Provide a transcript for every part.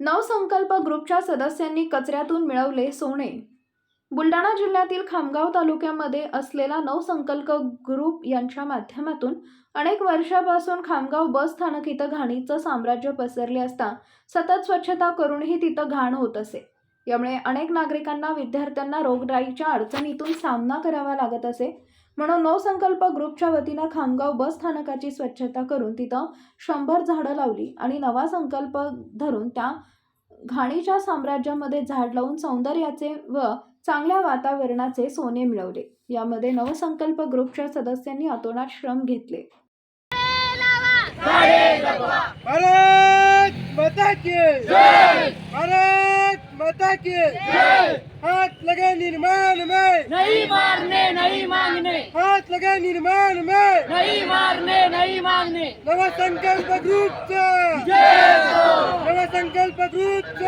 नवसंकल्प ग्रुपच्या सदस्यांनी कचऱ्यातून मिळवले सोने. बुलढाणा जिल्ह्यातील खामगाव तालुक्यामध्ये असलेला नवसंकल्प ग्रुप यांच्या माध्यमातून अनेक वर्षापासून खामगाव बस स्थानक इथं घाणीचं साम्राज्य पसरले असता सतत स्वच्छता करूनही तिथं घाण होत असे. यामुळे अनेक नागरिकांना विद्यार्थ्यांना रोगराईच्या अडचणीतून सामना करावा लागत असे. म्हणून नवसंकल्प ग्रुपच्या वतीनं खामगाव बस स्थानकाची स्वच्छता करून तिथं शंभर झाडं लावली आणि नवा संकल्प धरून त्या घाणीच्या साम्राज्यामध्ये झाड लावून सौंदर्याचे व चांगल्या वातावरणाचे सोने मिळवले. यामध्ये नवसंकल्प ग्रुपच्या सदस्यांनी अतोनात श्रम घेतले. भारत माता की जय! भारत माता की जय! हाथ लगे निर्माण में! नहीं लगे निर्माण में। नहीं मारने नहीं मांगने नव संकल्प ग्रुप नव संकल्प ग्रुप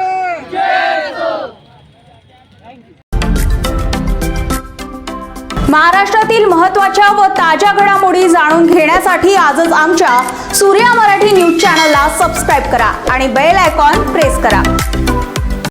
महाराष्ट्रातील महत्त्वाच्या व ताज्या घडामोडी जाणून घेण्यासाठी आजच आमच्या सूर्या मराठी न्यूज चॅनलला सबस्क्राईब करा आणि बेल आयकॉन प्रेस करा.